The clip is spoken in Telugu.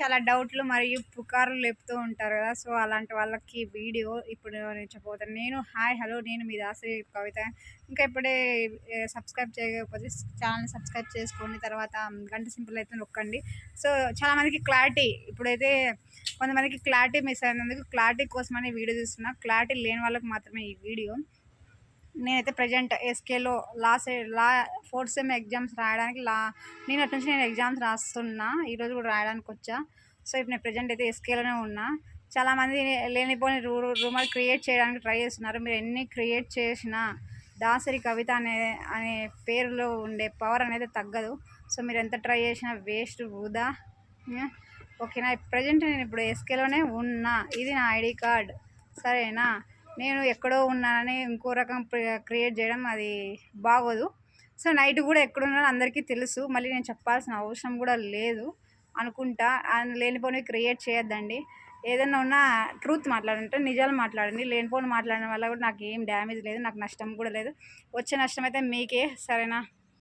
చాలా డౌట్లు మరియు పుకార్లు లేపుతూ ఉంటారు కదా. సో అలాంటి వాళ్ళకి వీడియో ఇప్పుడు నేను చెప్పబోతాను నేను హాయ్ హలో నేను మీ దాసరి కవిత. ఇంకా ఇప్పుడే సబ్స్క్రైబ్ చేయకపోతే ఛానల్ని సబ్స్క్రైబ్ చేసుకోండి. తర్వాత గంట సింపుల్ అయితే నొక్కండి. సో చాలామందికి క్లారిటీ ఇప్పుడైతే కొంతమందికి క్లారిటీ మిస్ అయినందుకు క్లారిటీ కోసమని వీడియో చూస్తున్నా. క్లారిటీ లేని వాళ్ళకి మాత్రమే ఈ వీడియో. నేనైతే present ఎస్కేలో last law fourth sem exams రాయడానికి లా నేను అటు నుంచి నేను ఎగ్జామ్స్ రాస్తున్నా ఈరోజు కూడా రాయడానికి వచ్చా. సో ఇప్పుడు నేను ప్రజెంట్ అయితే ఎస్కేలోనే ఉన్నా. చాలామంది లేనిపోని రూ రూమర్ క్రియేట్ చేయడానికి ట్రై చేస్తున్నారు. మీరు ఎన్ని క్రియేట్ చేసినా దాసరి కవిత అనే అనే పేరులో ఉండే పవర్ అనేది తగ్గదు. సో మీరు ఎంత ట్రై చేసినా వేస్ట్ వృధా. ఓకేనా ప్రజెంట్ నేను ఇప్పుడు ఎస్కేలోనే ఉన్నా. ఇది నా ఐడి కార్డ్ సరేనా? నేను ఎక్కడో ఉన్నానని ఇంకో రకం క్రియేట్ చేయడం అది బాగోదు. సో నైట్ కూడా ఎక్కడున్నానో అందరికీ తెలుసు. మళ్ళీ నేను చెప్పాల్సిన అవసరం కూడా లేదు అనుకుంటా. లేనిపోని క్రియేట్ చేయొద్దండి. ఏదైనా ఉన్నా ట్రూత్ మాట్లాడంటే నిజాలు మాట్లాడండి. లేనిపోని మాట్లాడడం వల్ల కూడా నాకు ఏం డ్యామేజ్ లేదు నాకు నష్టం కూడా లేదు. వచ్చే నష్టం అయితే మీకే సరేనా?